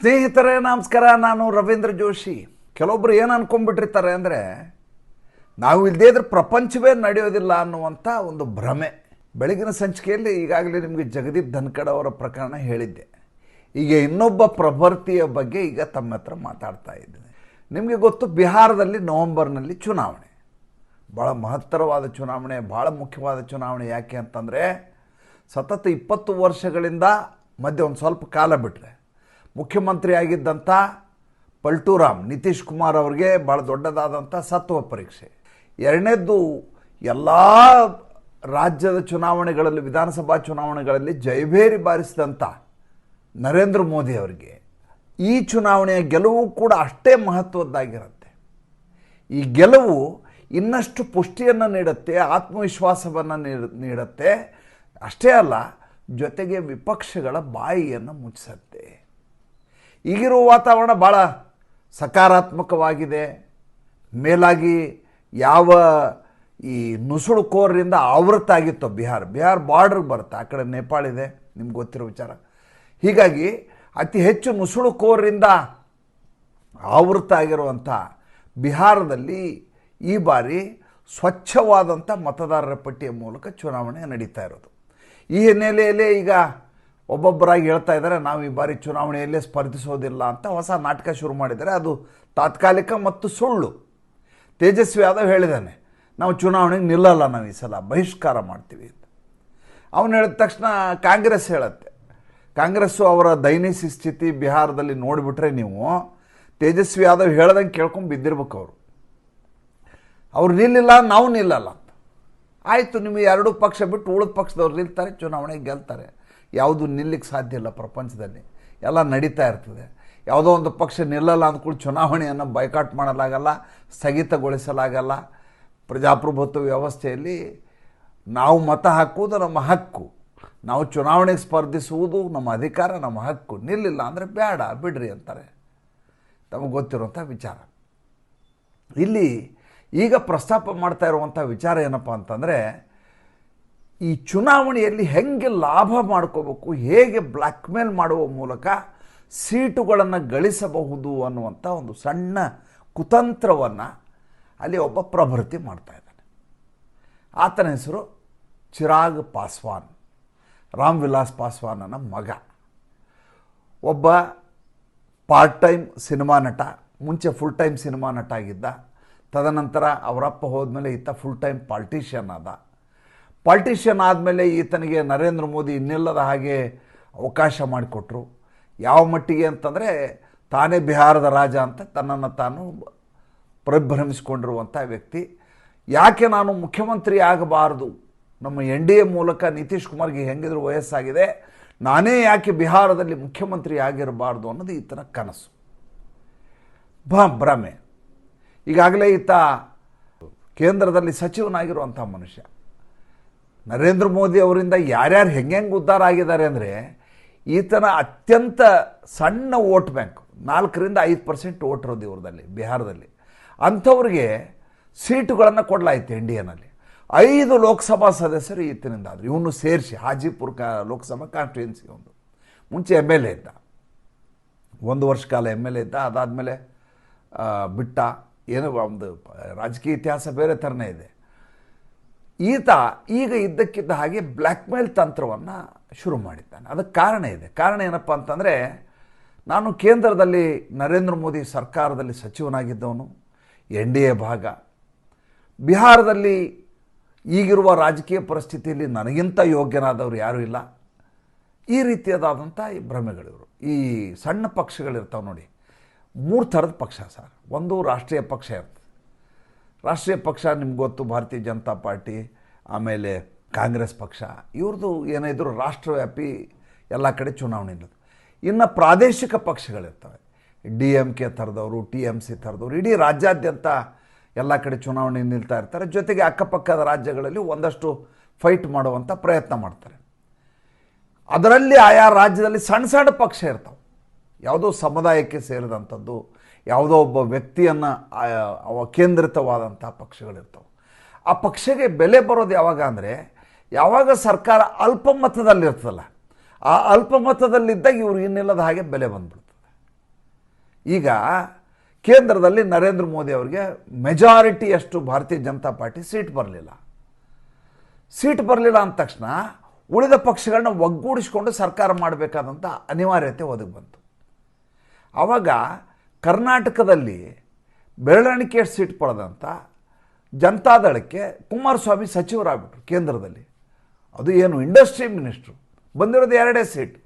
ಸ್ನೇಹಿತರೇ, ನಮಸ್ಕಾರ. ನಾನು ರವೀಂದ್ರ ಜೋಶಿ. ಕೆಲವೊಬ್ರು ಏನು ಅನ್ಕೊಂಡ್ಬಿಟ್ಟಿರ್ತಾರೆ ಅಂದರೆ, ನಾವು ಇಲ್ಲದೇ ಇದ್ರೆ ಪ್ರಪಂಚವೇ ನಡೆಯೋದಿಲ್ಲ ಅನ್ನುವಂಥ ಒಂದು ಭ್ರಮೆ. ಬೆಳಗಿನ ಸಂಚಿಕೆಯಲ್ಲಿ ಈಗಾಗಲೇ ನಿಮಗೆ ಜಗದೀಪ್ ಧನ್ಕಡ್ ಅವರ ಪ್ರಕರಣ ಹೇಳಿದ್ದೆ. ಈಗ ಇನ್ನೊಬ್ಬ ಪ್ರಭರ್ತಿಯ ಬಗ್ಗೆ ಈಗ ತಮ್ಮ ಹತ್ರ ಮಾತಾಡ್ತಾ ಇದ್ದೇನೆ. ನಿಮಗೆ ಗೊತ್ತು, ಬಿಹಾರದಲ್ಲಿ ನವೆಂಬರ್ನಲ್ಲಿ ಚುನಾವಣೆ. ಭಾಳ ಮಹತ್ತರವಾದ ಚುನಾವಣೆ ಭಾಳ ಮುಖ್ಯವಾದ ಚುನಾವಣೆ ಯಾಕೆ ಅಂತಂದರೆ, ಸತತ ಇಪ್ಪತ್ತು ವರ್ಷಗಳಿಂದ ಮಧ್ಯೆ ಒಂದು ಸ್ವಲ್ಪ ಕಾಲ ಬಿಟ್ಟರೆ ಮುಖ್ಯಮಂತ್ರಿ ಆಗಿದ್ದಂಥ ಪಲ್ಟೂರಾಮ್ ನಿತೀಶ್ ಕುಮಾರ್ ಅವರಿಗೆ ಭಾಳ ದೊಡ್ಡದಾದಂಥ ಸತ್ವ ಪರೀಕ್ಷೆ. ಎರಡನೇದ್ದು, ಎಲ್ಲ ರಾಜ್ಯದ ಚುನಾವಣೆಗಳಲ್ಲಿ, ವಿಧಾನಸಭಾ ಚುನಾವಣೆಗಳಲ್ಲಿ ಜಯಭೇರಿ ಬಾರಿಸಿದಂಥ ನರೇಂದ್ರ ಮೋದಿ ಅವರಿಗೆ ಈ ಚುನಾವಣೆಯ ಗೆಲುವು ಕೂಡ ಅಷ್ಟೇ ಮಹತ್ವದ್ದಾಗಿರುತ್ತೆ. ಈ ಗೆಲುವು ಇನ್ನಷ್ಟು ಪುಷ್ಟಿಯನ್ನು ನೀಡುತ್ತೆ, ಆತ್ಮವಿಶ್ವಾಸವನ್ನು ನೀಡ- ನೀಡುತ್ತೆ. ಅಷ್ಟೇ ಅಲ್ಲ, ಜೊತೆಗೆ ವಿಪಕ್ಷಗಳ ಬಾಯಿಯನ್ನು ಮುಚ್ಚಿಸುತ್ತೆ. ಈಗಿರುವ ವಾತಾವರಣ ಭಾಳ ಸಕಾರಾತ್ಮಕವಾಗಿದೆ. ಮೇಲಾಗಿ ಯಾವ ಈ ನುಸುಳುಕೋರರಿಂದ ಆವೃತ್ತ ಆಗಿತ್ತು ಬಿಹಾರ ಬಿಹಾರ್ ಬಾರ್ಡ್ರಿಗೆ ಬರುತ್ತೆ. ಆ ಕಡೆ ನೇಪಾಳ ಇದೆ, ನಿಮ್ಗೆ ಗೊತ್ತಿರೋ ವಿಚಾರ. ಹೀಗಾಗಿ ಅತಿ ಹೆಚ್ಚು ನುಸುಳುಕೋರರಿಂದ ಆವೃತ್ತ ಆಗಿರುವಂಥ ಬಿಹಾರದಲ್ಲಿ ಈ ಬಾರಿ ಸ್ವಚ್ಛವಾದಂಥ ಮತದಾರರ ಪಟ್ಟಿಯ ಮೂಲಕ ಚುನಾವಣೆ ನಡೀತಾ ಇರೋದು. ಈ ಹಿನ್ನೆಲೆಯಲ್ಲೇ ಈಗ ಒಬ್ಬೊಬ್ಬರಾಗಿ ಹೇಳ್ತಾ ಇದ್ದಾರೆ, ನಾವು ಈ ಬಾರಿ ಚುನಾವಣೆಯಲ್ಲೇ ಸ್ಪರ್ಧಿಸೋದಿಲ್ಲ ಅಂತ ಹೊಸ ನಾಟಕ ಶುರು ಮಾಡಿದರೆ ಅದು ತಾತ್ಕಾಲಿಕ ಮತ್ತು ಸುಳ್ಳು. ತೇಜಸ್ವಿ ಯಾದವ್ ಹೇಳಿದ್ದಾನೆ, ನಾವು ಚುನಾವಣೆಗೆ ನಿಲ್ಲಲ್ಲ ನಾವು ಈ ಸಲ, ಬಹಿಷ್ಕಾರ ಮಾಡ್ತೀವಿ ಅಂತ. ಅವನು ಹೇಳಿದ ತಕ್ಷಣ ಕಾಂಗ್ರೆಸ್ ಹೇಳುತ್ತೆ, ಕಾಂಗ್ರೆಸ್ಸು ಅವರ ದೈನಿಕ ಸ್ಥಿತಿ ಬಿಹಾರದಲ್ಲಿ ನೋಡಿಬಿಟ್ರೆ ನೀವು, ತೇಜಸ್ವಿ ಯಾದವ್ ಹೇಳ್ದಂಗೆ ಕೇಳ್ಕೊಂಡು ಬಿದ್ದಿರ್ಬೇಕು ಅವರು. ಅವ್ರು ನಿಲ್ಲಿಲ್ಲ, ನಾವು ನಿಲ್ಲಲ್ಲ ಆಯಿತು, ನಿಮಗೆ ಎರಡೂ ಪಕ್ಷ ಬಿಟ್ಟು ಉಳಿದ ಪಕ್ಷದವ್ರು ನಿಲ್ತಾರೆ, ಚುನಾವಣೆಗೆ ಗೆಲ್ತಾರೆ. ಯಾವುದು ನಿಲ್ಲಕ್ಕೆ ಸಾಧ್ಯ ಇಲ್ಲ ಪ್ರಪಂಚದಲ್ಲಿ. ಎಲ್ಲ ನಡೀತಾ ಇರ್ತದೆ. ಯಾವುದೋ ಒಂದು ಪಕ್ಷ ನಿಲ್ಲಲ್ಲ ಅಂದ್ಕೊಂಡು ಚುನಾವಣೆಯನ್ನು ಬೈಕಾಟ್ ಮಾಡಲಾಗಲ್ಲ, ಸ್ಥಗಿತಗೊಳಿಸಲಾಗಲ್ಲ. ಪ್ರಜಾಪ್ರಭುತ್ವ ವ್ಯವಸ್ಥೆಯಲ್ಲಿ ನಾವು ಮತ ಹಾಕುವುದು ನಮ್ಮ ಹಕ್ಕು. ನಾವು ಚುನಾವಣೆಗೆ ಸ್ಪರ್ಧಿಸುವುದು ನಮ್ಮ ಅಧಿಕಾರ, ನಮ್ಮ ಹಕ್ಕು. ನಿಲ್ಲಿಲ್ಲ ಅಂದರೆ ಬೇಡ ಬಿಡ್ರಿ ಅಂತಾರೆ. ತಮಗೆ ಗೊತ್ತಿರುವಂಥ ವಿಚಾರ. ಇಲ್ಲಿ ಈಗ ಪ್ರಸ್ತಾಪ ಮಾಡ್ತಾ ಇರುವಂಥ ವಿಚಾರ ಏನಪ್ಪ ಅಂತಂದರೆ ಈ ಚುನಾವಣೆಯಲ್ಲಿ ಹೆಂಗೆ ಲಾಭ ಮಾಡ್ಕೋಬೇಕು, ಹೇಗೆ ಬ್ಲ್ಯಾಕ್ ಮೇಲ್ ಮಾಡುವ ಮೂಲಕ ಸೀಟುಗಳನ್ನು ಗಳಿಸಬಹುದು ಅನ್ನುವಂಥ ಒಂದು ಸಣ್ಣ ಕುತಂತ್ರವನ್ನು ಅಲ್ಲಿ ಒಬ್ಬ ಪ್ರಭೃತಿ ಮಾಡ್ತಾ ಇದ್ದಾನೆ. ಆತನ ಹೆಸರು ಚಿರಾಗ್ ಪಾಸ್ವಾನ್, ರಾಮ್ ವಿಲಾಸ್ ಪಾಸ್ವಾನನ ಮಗ. ಒಬ್ಬ ಪಾರ್ಟ್ ಟೈಮ್ ಸಿನಿಮಾ ನಟ, ಮುಂಚೆ ಫುಲ್ ಟೈಮ್ ಸಿನಿಮಾ ನಟ ಆಗಿದ್ದ, ತದನಂತರ ಅವರಪ್ಪ ಹೋದ್ಮೇಲೆ ಈತ ಫುಲ್ ಟೈಮ್ ಪಾಲ್ಟಿಷಿಯನ್ ಆದ. ಪಾಲ್ಟಿಷಿಯನ್ ಆದಮೇಲೆ ಈತನಿಗೆ ನರೇಂದ್ರ ಮೋದಿ ಇನ್ನಿಲ್ಲದ ಹಾಗೆ ಅವಕಾಶ ಮಾಡಿಕೊಟ್ರು. ಯಾವ ಮಟ್ಟಿಗೆ ಅಂತಂದರೆ ತಾನೇ ಬಿಹಾರದ ರಾಜ ಅಂತ ತನ್ನನ್ನು ತಾನು ಪ್ರಭ್ರಮಿಸಿಕೊಂಡಿರುವಂಥ ವ್ಯಕ್ತಿ. ಯಾಕೆ ನಾನು ಮುಖ್ಯಮಂತ್ರಿ ಆಗಬಾರದು? ನಮ್ಮ ಎನ್ ಡಿ ಎ ಮೂಲಕ ನಿತೀಶ್ ಕುಮಾರ್ಗೆ ಹೆಂಗಿದ್ರು ವಯಸ್ಸಾಗಿದೆ. ನಾನೇ ಯಾಕೆ ಬಿಹಾರದಲ್ಲಿ ಮುಖ್ಯಮಂತ್ರಿ ಆಗಿರಬಾರ್ದು ಅನ್ನೋದು ಈತನ ಕನಸು. ಭ ಭ್ರಮೆ. ಈಗಾಗಲೇ ಈತ ಕೇಂದ್ರದಲ್ಲಿ ಸಚಿವನಾಗಿರುವಂಥ ಮನುಷ್ಯ. ನರೇಂದ್ರ ಮೋದಿ ಅವರಿಂದ ಯಾರ್ಯಾರು ಹೆಂಗೆ ಉದ್ಧಾರ ಆಗಿದ್ದಾರೆ ಅಂದರೆ ಈತನ ಅತ್ಯಂತ ಸಣ್ಣ ವೋಟ್ ಬ್ಯಾಂಕ್, ನಾಲ್ಕರಿಂದ ಐದು ಪರ್ಸೆಂಟ್ ವೋಟ್ ಇರೋದು ಇವ್ರದಲ್ಲಿ ಬಿಹಾರದಲ್ಲಿ. ಅಂಥವ್ರಿಗೆ ಸೀಟುಗಳನ್ನು ಕೊಡಲಾಯಿತು ಇಂಡಿಯಾನಲ್ಲಿ ಐದು ಲೋಕಸಭಾ ಸದಸ್ಯರು ಈತನಿಂದ ಆದರು ಇವನು ಸೇರಿಸಿ, ಹಾಜಿಪುರ್ ಕಾ ಲೋಕಸಭಾ ಕಾನ್ಸ್ಟಿಟ್ಯೂನ್ಸಿ ಒಂದು. ಮುಂಚೆ ಎಂ ಎಲ್ ಎ ಇದ್ದ. ಒಂದು ವರ್ಷ ಕಾಲ ಎಂ ಎಲ್ ಎ ಇದ್ದ. ಅದಾದಮೇಲೆ ಬಿಟ್ಟ. ಏನು ಒಂದು ರಾಜಕೀಯ ಇತಿಹಾಸ ಬೇರೆ ಥರನೇ ಇದೆ. ಈತ ಈಗ ಇದ್ದಕ್ಕಿದ್ದ ಹಾಗೆ ಬ್ಲ್ಯಾಕ್ ಮೇಲ್ ತಂತ್ರವನ್ನು ಶುರು ಮಾಡಿದ್ದಾನೆ. ಅದಕ್ಕೆ ಕಾರಣ ಇದೆ. ಕಾರಣ ಏನಪ್ಪ ಅಂತಂದರೆ, ನಾನು ಕೇಂದ್ರದಲ್ಲಿ ನರೇಂದ್ರ ಮೋದಿ ಸರ್ಕಾರದಲ್ಲಿ ಸಚಿವನಾಗಿದ್ದವನು, ಎನ್ ಡಿ ಎ ಭಾಗ. ಬಿಹಾರದಲ್ಲಿ ಈಗಿರುವ ರಾಜಕೀಯ ಪರಿಸ್ಥಿತಿಯಲ್ಲಿ ನನಗಿಂತ ಯೋಗ್ಯನಾದವರು ಯಾರೂ ಇಲ್ಲ. ಈ ರೀತಿಯಾದಂಥ ಈ ಭ್ರಮೆಗಳಿವರು ಈ ಸಣ್ಣ ಪಕ್ಷಗಳಿರ್ತಾವೆ ನೋಡಿ ಮೂರು ಥರದ ಪಕ್ಷ ಸರ್. ಒಂದು ರಾಷ್ಟ್ರೀಯ ಪಕ್ಷ ಇರ್ತದೆ ರಾಷ್ಟ್ರೀಯ ಪಕ್ಷ, ನಿಮ್ಗೆ ಗೊತ್ತು, ಭಾರತೀಯ ಜನತಾ ಪಾರ್ಟಿ, ಆಮೇಲೆ ಕಾಂಗ್ರೆಸ್ ಪಕ್ಷ ಇವ್ರದ್ದು ಏನಿದ್ರು ರಾಷ್ಟ್ರವ್ಯಾಪಿ ಎಲ್ಲ ಕಡೆ ಚುನಾವಣೆ ಇಲ್ಲದು ಇನ್ನು ಪ್ರಾದೇಶಿಕ ಪಕ್ಷಗಳಿರ್ತವೆ. ಡಿ ಎಂ ಕೆ ಥರದವರು, ಟಿ ಎಂ ಸಿ ಥರದವರು, ಇಡೀ ರಾಜ್ಯಾದ್ಯಂತ ಎಲ್ಲ ಕಡೆ ಚುನಾವಣೆ ನಿಲ್ತಾ ಇರ್ತಾರೆ. ಜೊತೆಗೆ ಅಕ್ಕಪಕ್ಕದ ರಾಜ್ಯಗಳಲ್ಲಿ ಒಂದಷ್ಟು ಫೈಟ್ ಮಾಡುವಂಥ ಪ್ರಯತ್ನ ಮಾಡ್ತಾರೆ. ಅದರಲ್ಲಿ ಆಯಾ ರಾಜ್ಯದಲ್ಲಿ ಸಣ್ಣ ಸಣ್ಣ ಪಕ್ಷ ಇರ್ತಾವೆ. ಯಾವುದೋ ಸಮುದಾಯಕ್ಕೆ ಸೇರಿದಂಥದ್ದು ಯಾವುದೋ ಒಬ್ಬ ವ್ಯಕ್ತಿಯನ್ನು ಕೇಂದ್ರಿತವಾದಂಥ ಪಕ್ಷಗಳಿರ್ತವೆ. ಆ ಪಕ್ಷಕ್ಕೆ ಬೆಲೆ ಬರೋದು ಯಾವಾಗ ಅಂದರೆ, ಯಾವಾಗ ಸರ್ಕಾರ ಅಲ್ಪಮತದಲ್ಲಿರ್ತದಲ್ಲ, ಆ ಅಲ್ಪಮತದಲ್ಲಿದ್ದಾಗ ಇವ್ರು ಇನ್ನಿಲ್ಲದ ಹಾಗೆ ಬೆಲೆ ಬಂದ್ಬಿಡ್ತದೆ. ಈಗ ಕೇಂದ್ರದಲ್ಲಿ ನರೇಂದ್ರ ಮೋದಿ ಅವರಿಗೆ ಮೆಜಾರಿಟಿಯಷ್ಟು ಭಾರತೀಯ ಜನತಾ ಪಾರ್ಟಿ ಸೀಟ್ ಬರಲಿಲ್ಲ. ಸೀಟ್ ಬರಲಿಲ್ಲ ಅಂದ ತಕ್ಷಣ ಉಳಿದ ಪಕ್ಷಗಳನ್ನ ಒಗ್ಗೂಡಿಸ್ಕೊಂಡು ಸರ್ಕಾರ ಮಾಡಬೇಕಾದಂಥ ಅನಿವಾರ್ಯತೆ ಒದಗಿ ಬಂತು. ಆವಾಗ ಕರ್ನಾಟಕದಲ್ಲಿ ಬೆರಳಿಕೆ ಸೀಟ್ ಪಡೆದಂಥ ಜನತಾದಳಕ್ಕೆ ಕುಮಾರಸ್ವಾಮಿ ಸಚಿವರಾಗ್ಬಿಟ್ರು ಕೇಂದ್ರದಲ್ಲಿ. ಅದು ಏನು ಇಂಡಸ್ಟ್ರಿ ಮಿನಿಸ್ಟ್ರು. ಬಂದಿರೋದು ಎರಡೇ ಸೀಟ್.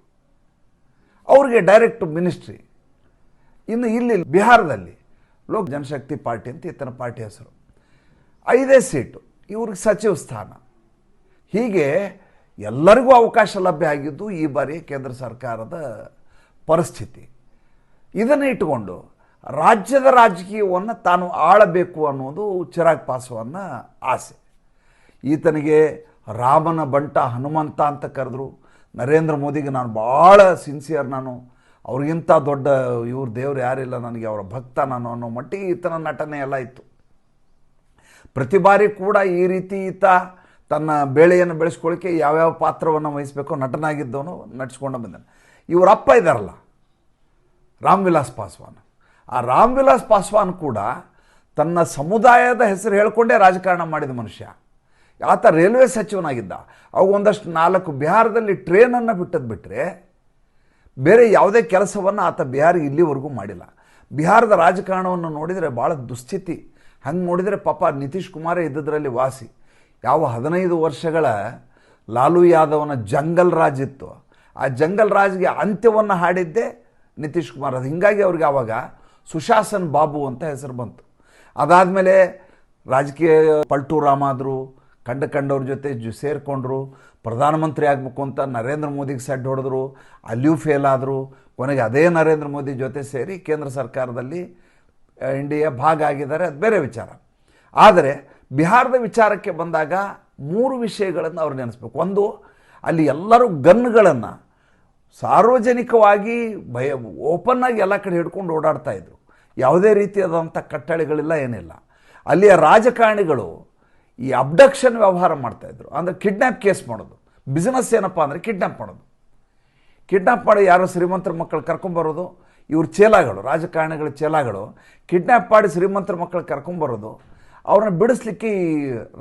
ಅವ್ರಿಗೆ ಡೈರೆಕ್ಟ್ ಮಿನಿಸ್ಟ್ರಿ. ಇನ್ನು ಇಲ್ಲಿ ಬಿಹಾರದಲ್ಲಿ ಲೋಕ್ ಜನಶಕ್ತಿ ಪಾರ್ಟಿ ಅಂತ ಇತರ ಪಾರ್ಟಿ ಹೆಸರು. ಐದೇ ಸೀಟು. ಇವ್ರಿಗೆ ಸಚಿವ ಸ್ಥಾನ. ಹೀಗೆ ಎಲ್ಲರಿಗೂ ಅವಕಾಶ ಲಭ್ಯ ಆಗಿದ್ದು ಈ ಬಾರಿ ಕೇಂದ್ರ ಸರ್ಕಾರದ ಪರಿಸ್ಥಿತಿ. ಇದನ್ನು ಇಟ್ಟುಕೊಂಡು ರಾಜ್ಯದ ರಾಜಕೀಯವನ್ನು ತಾನು ಆಳಬೇಕು ಅನ್ನೋದು ಚಿರಾಗ್ ಪಾಸ್ವಾನ್ನ ಆಸೆ. ಈತನಿಗೆ ರಾಮನ ಬಂಟ ಹನುಮಂತ ಅಂತ ಕರೆದ್ರು. ನರೇಂದ್ರ ಮೋದಿಗೆ ನಾನು ಭಾಳ ಸಿನ್ಸಿಯರ್ ನಾನು. ಅವ್ರಿಗಿಂತ ದೊಡ್ಡ ಇವ್ರ ದೇವ್ರು ಯಾರಿಲ್ಲ ನನಗೆ, ಅವರ ಭಕ್ತ ನಾನು ಅನ್ನೋ ಮಟ್ಟಿಗೆ ಈತನ ನಟನೆ ಎಲ್ಲ ಇತ್ತು. ಪ್ರತಿ ಬಾರಿ ಕೂಡ ಈ ರೀತಿ ಈತ ತನ್ನ ಬೇಳೆಯನ್ನು ಬೆಳೆಸ್ಕೊಳ್ಳಿಕ್ಕೆ ಯಾವ್ಯಾವ ಪಾತ್ರವನ್ನು ವಹಿಸಬೇಕೋ ನಟನಾಗಿದ್ದವನು ನಟಿಸ್ಕೊಂಡು ಬಂದಾನೆ. ಇವರಪ್ಪ ಇದ್ದಾರಲ್ಲ ರಾಮ್ ವಿಲಾಸ್ ಪಾಸ್ವಾನ್. ಆ ರಾಮ್ ವಿಲಾಸ್ ಪಾಸ್ವಾನ್ ಕೂಡ ತನ್ನ ಸಮುದಾಯದ ಹೆಸರು ಹೇಳಿಕೊಂಡೇ ರಾಜಕಾರಣ ಮಾಡಿದ ಮನುಷ್ಯ. ಆತ ರೈಲ್ವೆ ಸಚಿವನಾಗಿದ್ದ. ಅವು ಒಂದಷ್ಟು ನಾಲ್ಕು ಬಿಹಾರದಲ್ಲಿ ಟ್ರೇನನ್ನು ಬಿಟ್ಟದ್ದು ಬಿಟ್ಟರೆ ಬೇರೆ ಯಾವುದೇ ಕೆಲಸವನ್ನು ಆತ ಬಿಹಾರ ಇಲ್ಲಿವರೆಗೂ ಮಾಡಿಲ್ಲ. ಬಿಹಾರದ ರಾಜಕಾರಣವನ್ನು ನೋಡಿದರೆ ಭಾಳ ದುಸ್ಥಿತಿ. ಹಂಗೆ ನೋಡಿದರೆ ಪಾಪ ನಿತೀಶ್ ಕುಮಾರೇ ಇದ್ದದರಲ್ಲಿ ವಾಸಿ. ಯಾವ ಹದಿನೈದು ವರ್ಷಗಳ ಲಾಲು ಯಾದವನ ಜಂಗಲ್ ರಾಜ್ ಇತ್ತು. ಆ ಜಂಗಲ್ ರಾಜ್ಗೆ ಅಂತ್ಯವನ್ನು ಹಾಡಿದ್ದೇ ನಿತೀಶ್ ಕುಮಾರ್. ಅದು ಹೀಗಾಗಿ ಅವ್ರಿಗೆ ಆವಾಗ ಸುಶಾಸನ್ ಬಾಬು ಅಂತ ಹೆಸರು ಬಂತು. ಅದಾದಮೇಲೆ ರಾಜಕೀಯ ಪಲ್ಟು ರಾಮಾದರು ಕಂಡು ಕಂಡವ್ರ ಜೊತೆ ಜು, ಸೇರಿಕೊಂಡ್ರು, ಪ್ರಧಾನಮಂತ್ರಿ ಆಗಬೇಕು ಅಂತ ನರೇಂದ್ರ ಮೋದಿಗೆ ಸೆಡ್ ಹೊಡೆದ್ರು, ಅಲ್ಲಿಯೂ ಫೇಲ್ ಆದರು, ಕೊನೆಗೆ ಅದೇ ನರೇಂದ್ರ ಮೋದಿ ಜೊತೆ ಸೇರಿ ಕೇಂದ್ರ ಸರ್ಕಾರದಲ್ಲಿ ಇಂಡಿಯಾ ಭಾಗ ಆಗಿದ್ದಾರೆ ಅದು ಬೇರೆ ವಿಚಾರ. ಆದರೆ ಬಿಹಾರದ ವಿಚಾರಕ್ಕೆ ಬಂದಾಗ ಮೂರು ವಿಷಯಗಳನ್ನು ಅವ್ರು ನೆನೆಸ್ಬೇಕು. ಒಂದು, ಅಲ್ಲಿ ಎಲ್ಲರೂ ಗನ್ಗಳನ್ನು ಸಾರ್ವಜನಿಕವಾಗಿ ಭಯ ಓಪನ್ ಆಗಿ ಎಲ್ಲ ಕಡೆ ಹಿಡ್ಕೊಂಡು ಓಡಾಡ್ತಾ ಇದ್ರು. ಯಾವುದೇ ರೀತಿಯಾದಂಥ ಕಟ್ಟಳೆಗಳಿಲ್ಲ, ಏನಿಲ್ಲ. ಅಲ್ಲಿಯ ರಾಜಕಾರಣಿಗಳು ಈ ಅಬ್ಡಕ್ಷನ್ ವ್ಯವಹಾರ ಮಾಡ್ತಾಯಿದ್ರು ಅಂದರೆ ಕಿಡ್ನ್ಯಾಪ್ ಕೇಸ್ ಮಾಡೋದು. ಬಿಸ್ನೆಸ್ ಏನಪ್ಪ ಅಂದರೆ ಕಿಡ್ನ್ಯಾಪ್ ಮಾಡೋದು. ಕಿಡ್ನ್ಯಾಪ್ ಮಾಡಿ ಯಾರೋ ಶ್ರೀಮಂತರ ಮಕ್ಕಳು ಕರ್ಕೊಂಬರೋದು ಇವ್ರ ಚೇಲಾಗಳು, ರಾಜಕಾರಣಿಗಳ ಚೇಲಾಗಳು ಕಿಡ್ನ್ಯಾಪ್ ಮಾಡಿ ಶ್ರೀಮಂತರ ಮಕ್ಕಳು ಕರ್ಕೊಂಬರೋದು ಅವ್ರನ್ನ ಬಿಡಿಸ್ಲಿಕ್ಕೆ ಈ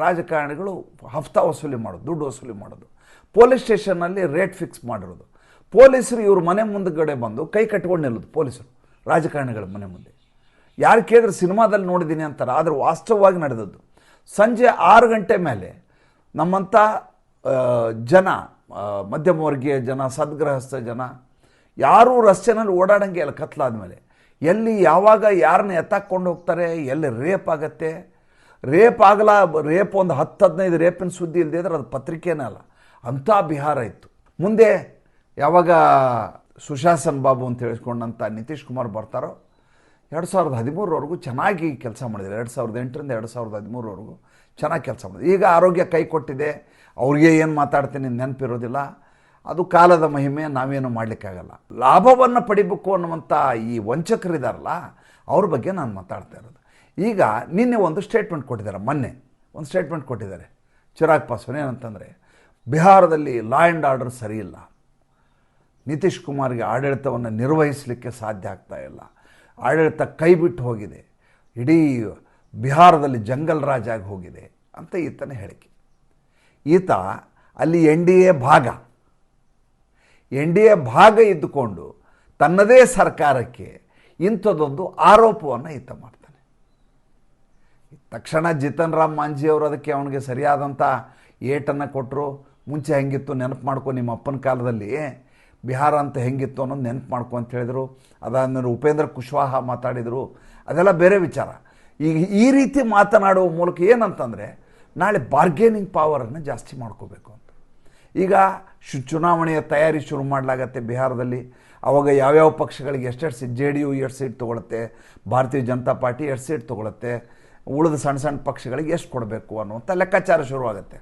ರಾಜಕಾರಣಿಗಳು ಹಫ್ತಾ ವಸೂಲಿ ಮಾಡೋದು, ದುಡ್ಡು ವಸೂಲಿ ಮಾಡೋದು. ಪೊಲೀಸ್ ಸ್ಟೇಷನ್ನಲ್ಲಿ ರೇಟ್ ಫಿಕ್ಸ್ ಮಾಡಿರೋದು. ಪೊಲೀಸರು ಇವ್ರ ಮನೆ ಮುಂದಗಡೆ ಬಂದು ಕೈ ಕಟ್ಕೊಂಡು ನಿಲ್ಲೋದು ಪೊಲೀಸರು, ರಾಜಕಾರಣಿಗಳ ಮನೆ ಮುಂದೆ. ಯಾರು ಕೇಳಿದ್ರೆ ಸಿನಿಮಾದಲ್ಲಿ ನೋಡಿದ್ದೀನಿ ಅಂತಾರೆ, ಆದರೆ ವಾಸ್ತವವಾಗಿ ನಡೆದದ್ದು. ಸಂಜೆ ಆರು ಗಂಟೆ ಮೇಲೆ ನಮ್ಮಂಥ ಜನ ಮಧ್ಯಮ ವರ್ಗೀಯ ಜನ, ಸದ್ಗೃಹಸ್ಥ ಜನ, ಯಾರೂ ರಸ್ತೆನಲ್ಲಿ ಓಡಾಡಂಗೆ ಕತ್ಲಾದ ಮೇಲೆ. ಎಲ್ಲಿ ಯಾವಾಗ ಯಾರನ್ನ ಎತ್ತಾಕೊಂಡು ಹೋಗ್ತಾರೆ, ಎಲ್ಲಿ ರೇಪ್ ಆಗತ್ತೆ? ರೇಪ್ ಆಗಲ್ಲ ರೇಪ್ ಒಂದು ಹತ್ತು ಹದಿನೈದು ರೇಪಿನ ಸುದ್ದಿ ಇಲ್ಲದೆ ಇದ್ರೆ ಅದು ಪತ್ರಿಕೆನೇ ಅಲ್ಲ, ಅಂಥ ಬಿಹಾರ ಇತ್ತು. ಮುಂದೆ ಯಾವಾಗ ಸುಶಾಸನ್ ಬಾಬು ಅಂತ ಹೇಳಿಕೊಂಡಂಥ ನಿತೀಶ್ ಕುಮಾರ್ ಬರ್ತಾರೋ, ಎರಡು ಸಾವಿರದ ಹದಿಮೂರವರೆಗೂ ಚೆನ್ನಾಗಿ ಕೆಲಸ ಮಾಡಿದ್ದಾರೆ. ಎರಡು ಸಾವಿರದ ಎಂಟರಿಂದ ಎರಡು ಸಾವಿರದ ಹದಿಮೂರವರೆಗೂ ಚೆನ್ನಾಗಿ ಕೆಲಸ ಮಾಡಿದ್ರು ಈಗ ಆರೋಗ್ಯ ಕೈ ಕೊಟ್ಟಿದೆ, ಅವ್ರಿಗೆ ಏನು ಮಾತಾಡ್ತೀನಿ ನೆನಪಿರೋದಿಲ್ಲ. ಅದು ಕಾಲದ ಮಹಿಮೆ, ನಾವೇನು ಮಾಡಲಿಕ್ಕಾಗಲ್ಲ. ಲಾಭವನ್ನು ಪಡಿಬೇಕು ಅನ್ನುವಂಥ ಈ ವಂಚಕರಿದಾರಲ್ಲ, ಅವ್ರ ಬಗ್ಗೆ ನಾನು ಮಾತಾಡ್ತಾ ಇರೋದು. ಈಗ ನಿನ್ನೆ ಒಂದು ಸ್ಟೇಟ್ಮೆಂಟ್ ಕೊಟ್ಟಿದ್ದಾರೆ, ಮೊನ್ನೆ ಒಂದು ಸ್ಟೇಟ್ಮೆಂಟ್ ಕೊಟ್ಟಿದ್ದಾರೆ. ಚಿರಾಗ್ ಪಾಸ್ವಾನ್ ಏನಂತಂದರೆ, ಬಿಹಾರದಲ್ಲಿ ಲಾ ಆ್ಯಂಡ್ ಆರ್ಡರ್ ಸರಿಯಿಲ್ಲ ನಿತೀಶ್ ಕುಮಾರ್ಗೆ ಆಡಳಿತವನ್ನು ನಿರ್ವಹಿಸಲಿಕ್ಕೆ ಸಾಧ್ಯ ಆಗ್ತಾ ಇಲ್ಲ. ಆಡಳಿತ ಕೈ ಬಿಟ್ಟು ಹೋಗಿದೆ. ಇಡೀ ಬಿಹಾರದಲ್ಲಿ ಜಂಗಲ್ ರಾಜ್ ಆಗಿ ಹೋಗಿದೆ ಅಂತ ಈತನ ಹೇಳಿಕೆ. ಈತ ಅಲ್ಲಿ ಎನ್ ಡಿ ಎ ಭಾಗ. ಎನ್ ಡಿ ಎ ಭಾಗ ಇದ್ದುಕೊಂಡು ತನ್ನದೇ ಸರ್ಕಾರಕ್ಕೆ ಇಂಥದ್ದೊಂದು ಆರೋಪವನ್ನು ಈತ ಮಾಡ್ತಾನೆ. ತಕ್ಷಣ ಜಿತನ್ ರಾಮ್ ಮಾಂಜಿ ಅವರು ಅದಕ್ಕೆ ಅವನಿಗೆ ಸರಿಯಾದಂಥ ಏಟನ್ನು ಕೊಟ್ಟರು. ಮುಂಚೆ ಹೆಂಗಿತ್ತು ನೆನಪು ಮಾಡ್ಕೊ ನಿಮ್ಮ ಅಪ್ಪನ ಕಾಲದಲ್ಲಿ ಬಿಹಾರ ಅಂತ ಹೆಂಗಿತ್ತು ಅನ್ನೋದು ನೆನಪು ಮಾಡ್ಕೊ ಅಂತ ಹೇಳಿದರು. ಅದಾದಮೇಲೆ ಉಪೇಂದ್ರ ಕುಶ್ವಾಹ ಮಾತಾಡಿದರು. ಅದೆಲ್ಲ ಬೇರೆ ವಿಚಾರ. ಈಗ ಈ ರೀತಿ ಮಾತನಾಡುವ ಮೂಲಕ ಏನಂತಂದರೆ, ನಾಳೆ ಬಾರ್ಗೇನಿಂಗ್ ಪವರನ್ನು ಜಾಸ್ತಿ ಮಾಡ್ಕೋಬೇಕು ಅಂತ. ಈಗ ಶು, ಚುನಾವಣೆಯ ತಯಾರಿ ಶುರು ಮಾಡಲಾಗತ್ತೆ ಬಿಹಾರದಲ್ಲಿ. ಅವಾಗ ಯಾವ್ಯಾವ ಪಕ್ಷಗಳಿಗೆ ಎಷ್ಟೆಷ್ಟು ಸೀಟ್ ಜೆ ಡಿ ಯು ಎಷ್ಟು ಸೀಟ್ ತೊಗೊಳುತ್ತೆ, ಭಾರತೀಯ ಜನತಾ ಪಾರ್ಟಿ ಎಷ್ಟು ಸೀಟ್ ತೊಗೊಳುತ್ತೆ, ಉಳಿದ ಸಣ್ಣ ಸಣ್ಣ ಪಕ್ಷಗಳಿಗೆ ಎಷ್ಟು ಕೊಡಬೇಕು ಅನ್ನುವಂಥ ಲೆಕ್ಕಾಚಾರ ಶುರುವಾಗುತ್ತೆ.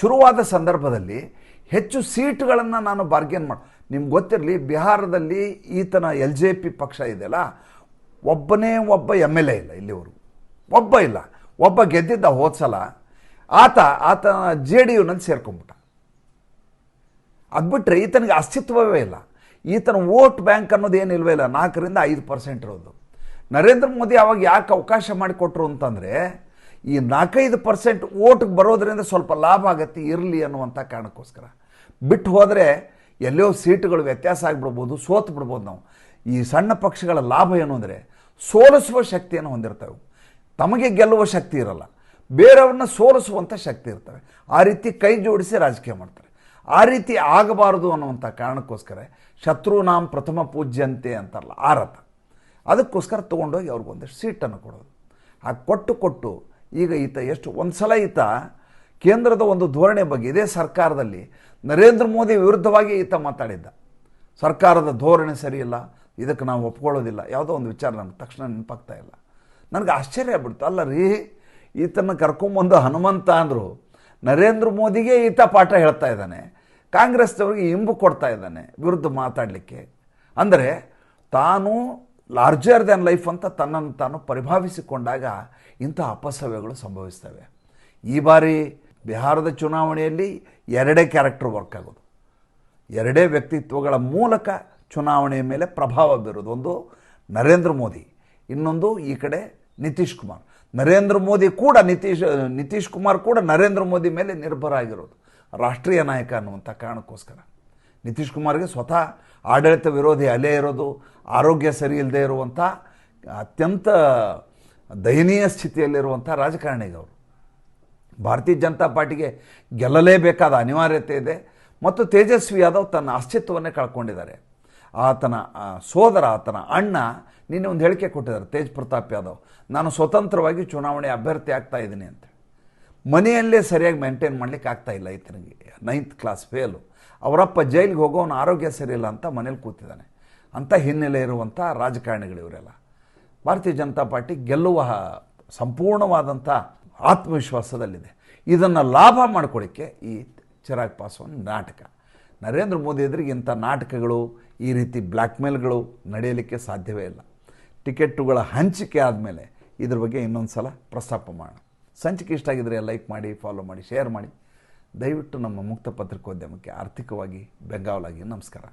ಶುರುವಾದ ಸಂದರ್ಭದಲ್ಲಿ ಹೆಚ್ಚು ಸೀಟ್ಗಳನ್ನು ನಾನು ಬಾರ್ಗೇನ್ ಮಾಡಿ. ನಿಮ್ಗೆ ಗೊತ್ತಿರಲಿ, ಬಿಹಾರದಲ್ಲಿ ಈತನ ಎಲ್ ಜೆ ಪಿ ಪಕ್ಷ ಇದೆಯಲ್ಲ, ಒಬ್ಬನೇ ಒಬ್ಬ ಎಂ ಎಲ್ ಎ ಇಲ್ಲ ಇಲ್ಲಿವರೆಗೂ. ಒಬ್ಬ ಇಲ್ಲ. ಒಬ್ಬ ಗೆದ್ದಿದ್ದ ಹೋದ ಸಲ ಆತ ಆತನ ಜೆ ಡಿ ಯುನಲ್ಲಿ ಸೇರ್ಕೊಂಬಿಟ್ಟ ಅದು ಬಿಟ್ಟರೆ ಈತನಿಗೆ ಅಸ್ತಿತ್ವವೇ ಇಲ್ಲ. ಈತನ ವೋಟ್ ಬ್ಯಾಂಕ್ ಅನ್ನೋದು ಏನು ಇಲ್ವೇ ಇಲ್ಲ. ನಾಲ್ಕರಿಂದ ಐದು ಪರ್ಸೆಂಟ್ ಇರೋದು. ನರೇಂದ್ರ ಮೋದಿ ಅವಾಗ ಯಾಕೆ ಅವಕಾಶ ಮಾಡಿಕೊಟ್ರು ಅಂತಂದರೆ, ಈ ನಾಲ್ಕೈದು ಪರ್ಸೆಂಟ್ ಓಟ್ಗೆ ಬರೋದರಿಂದ ಸ್ವಲ್ಪ ಲಾಭ ಆಗತ್ತೆ, ಇರಲಿ ಅನ್ನುವಂಥ ಕಾರಣಕ್ಕೋಸ್ಕರ. ಬಿಟ್ಟು ಹೋದರೆ ಎಲ್ಲೋ ಸೀಟುಗಳು ವ್ಯತ್ಯಾಸ ಆಗಿಬಿಡ್ಬೋದು, ಸೋತು ಬಿಡ್ಬೋದು ನಾವು. ಈ ಸಣ್ಣ ಪಕ್ಷಗಳ ಲಾಭ ಏನು ಅಂದರೆ ಸೋಲಿಸುವ ಶಕ್ತಿಯನ್ನು ಹೊಂದಿರ್ತವೆ. ತಮಗೆ ಗೆಲ್ಲುವ ಶಕ್ತಿ ಇರಲ್ಲ. ಬೇರೆಯವ್ರನ್ನ ಸೋಲಿಸುವಂಥ ಶಕ್ತಿ ಇರ್ತವೆ. ಆ ರೀತಿ ಕೈ ಜೋಡಿಸಿ ರಾಜಕೀಯ ಮಾಡ್ತಾರೆ. ಆ ರೀತಿ ಆಗಬಾರದು ಅನ್ನುವಂಥ ಕಾರಣಕ್ಕೋಸ್ಕರ ಶತ್ರು ನಾಮ್ ಪ್ರಥಮ ಪೂಜ್ಯಂತೆ ಅಂತಾರಲ್ಲ ಆ ರಥ ಅದಕ್ಕೋಸ್ಕರ ತೊಗೊಂಡೋಗಿ ಅವ್ರಿಗೊಂದಷ್ಟು ಸೀಟನ್ನು ಕೊಡೋದು. ಆ ಕೊಟ್ಟು ಕೊಟ್ಟು ಈಗ ಈತ ಎಷ್ಟು ಒಂದು ಸಲ ಈತ ಕೇಂದ್ರದ ಒಂದು ಧೋರಣೆ ಬಗ್ಗೆ, ಇದೇ ಸರ್ಕಾರದಲ್ಲಿ ನರೇಂದ್ರ ಮೋದಿ ವಿರುದ್ಧವಾಗಿ ಈತ ಮಾತಾಡಿದ್ದ. ಸರ್ಕಾರದ ಧೋರಣೆ ಸರಿಯಿಲ್ಲ ಇದಕ್ಕೆ ನಾವು ಒಪ್ಕೊಳ್ಳೋದಿಲ್ಲ. ಯಾವುದೋ ಒಂದು ವಿಚಾರ ನನಗೆ ತಕ್ಷಣ ನೆನಪಾಗ್ತಾ ಇಲ್ಲ. ನನಗೆ ಆಶ್ಚರ್ಯ ಆಗ್ಬಿಡ್ತು. ಅಲ್ಲ ರೀ, ಈತನ ಕರ್ಕೊಂಬಂದು ಹನುಮಂತ ಅಂದರು, ನರೇಂದ್ರ ಮೋದಿಗೆ ಈತ ಪಾಠ ಹೇಳ್ತಾ ಇದ್ದಾನೆ. ಕಾಂಗ್ರೆಸ್ನವ್ರಿಗೆ ಇಂಬು ಕೊಡ್ತಾ ಇದ್ದಾನೆ, ವಿರುದ್ಧ ಮಾತಾಡಲಿಕ್ಕೆ. ಅಂದರೆ, ತಾನು ಲಾರ್ಜರ್ ದ್ಯಾನ್ ಲೈಫ್ ಅಂತ ತನ್ನನ್ನು ತಾನು ಪರಿಭಾವಿಸಿಕೊಂಡಾಗ ಇಂಥ ಅಪಸವ್ಯಗಳು ಸಂಭವಿಸ್ತವೆ. ಈ ಬಾರಿ ಬಿಹಾರದ ಚುನಾವಣೆಯಲ್ಲಿ ಎರಡೇ ಕ್ಯಾರೆಕ್ಟರ್ ವರ್ಕ್ ಆಗೋದು. ಎರಡೇ ವ್ಯಕ್ತಿತ್ವಗಳ ಮೂಲಕ ಚುನಾವಣೆಯ ಮೇಲೆ ಪ್ರಭಾವ ಬೀರೋದು. ಒಂದು ನರೇಂದ್ರ ಮೋದಿ, ಇನ್ನೊಂದು ಈ ಕಡೆ ನಿತೀಶ್ ಕುಮಾರ್. ನರೇಂದ್ರ ಮೋದಿ ಕೂಡ ನಿತೀಶ್ ನಿತೀಶ್ ಕುಮಾರ್ ಕೂಡ ನರೇಂದ್ರ ಮೋದಿ ಮೇಲೆ ನಿರ್ಭರ ಆಗಿರೋದು. ರಾಷ್ಟ್ರೀಯ ನಾಯಕ ಅನ್ನುವಂಥ ಕಾರಣಕ್ಕೋಸ್ಕರ. ನಿತೀಶ್ ಕುಮಾರ್ಗೆ ಸ್ವತಃ ಆಡಳಿತ ವಿರೋಧಿ ಅಲೆ ಇರೋದು, ಆರೋಗ್ಯ ಸರಿ ಇಲ್ಲದೆ ಇರುವಂಥ ಅತ್ಯಂತ ದಯನೀಯ ಸ್ಥಿತಿಯಲ್ಲಿರುವಂಥ ರಾಜಕಾರಣಿಗವರು ಭಾರತೀಯ ಜನತಾ ಪಾರ್ಟಿಗೆ ಗೆಲ್ಲಲೇಬೇಕಾದ ಅನಿವಾರ್ಯತೆ ಇದೆ. ಮತ್ತು ತೇಜಸ್ವಿ ಯಾದವ್ ತನ್ನ ಅಸ್ತಿತ್ವವನ್ನೇ ಕಳ್ಕೊಂಡಿದ್ದಾರೆ. ಆತನ ಸೋದರ, ಆತನ ಅಣ್ಣ ನಿನ್ನೆ ಒಂದು ಹೇಳಿಕೆ ಕೊಟ್ಟಿದ್ದಾರೆ, ತೇಜ್ ಪ್ರತಾಪ್ ಯಾದವ್, ನಾನು ಸ್ವತಂತ್ರವಾಗಿ ಚುನಾವಣೆ ಅಭ್ಯರ್ಥಿ ಆಗ್ತಾ ಇದ್ದೀನಿ ಅಂತ. ಮನೆಯಲ್ಲೇ ಸರಿಯಾಗಿ ಮೇಂಟೈನ್ ಮಾಡ್ಲಿಕ್ಕೆ ಆಗ್ತಾ ಇಲ್ಲ ಈತನಿಗೆ ನೈನ್ತ್ ಕ್ಲಾಸ್ ಫೇಲು ಅವರಪ್ಪ ಜೈಲಿಗೆ ಹೋಗೋನು ಆರೋಗ್ಯ ಸರಿಯಿಲ್ಲ ಅಂತ ಮನೇಲಿ ಕೂತಿದ್ದಾನೆ. ಅಂತ ಹಿನ್ನೆಲೆ ಇರುವಂಥ ರಾಜಕಾರಣಿಗಳು ಇವರೆಲ್ಲ. ಭಾರತೀಯ ಜನತಾ ಪಾರ್ಟಿ ಗೆಲ್ಲುವ ಸಂಪೂರ್ಣವಾದಂಥ ಆತ್ಮವಿಶ್ವಾಸದಲ್ಲಿದೆ. ಇದನ್ನು ಲಾಭ ಮಾಡ್ಕೊಳ್ಳಿಕ್ಕೆ ಈ ಚಿರಾಗ್ ಪಾಸ್ವಾನ್ ನಾಟಕ. ನರೇಂದ್ರ ಮೋದಿ ಎದುರಿಗೆ ಇಂಥ ನಾಟಕಗಳು ಈ ರೀತಿ ಬ್ಲ್ಯಾಕ್ಮೇಲ್ಗಳು ನಡೆಯಲಿಕ್ಕೆ ಸಾಧ್ಯವೇ ಇಲ್ಲ. ಟಿಕೆಟ್ಟುಗಳ ಹಂಚಿಕೆ ಆದಮೇಲೆ ಇದ್ರ ಬಗ್ಗೆ ಇನ್ನೊಂದು ಸಲ ಪ್ರಸ್ತಾಪ ಮಾಡೋಣ. ಸಂಚಿಕೆ ಇಷ್ಟ ಆಗಿದ್ರೆ ಲೈಕ್ ಮಾಡಿ ಫಾಲೋ ಮಾಡಿ ಶೇರ್ ಮಾಡಿ. ದಯವಿಟ್ಟು ನಮ್ಮ ಮುಕ್ತ ಪತ್ರಿಕೋದ್ಯಮಕ್ಕೆ ಆರ್ಥಿಕವಾಗಿ ಬೆಂಗಾವಲಾಗಿ ನಮಸ್ಕಾರ.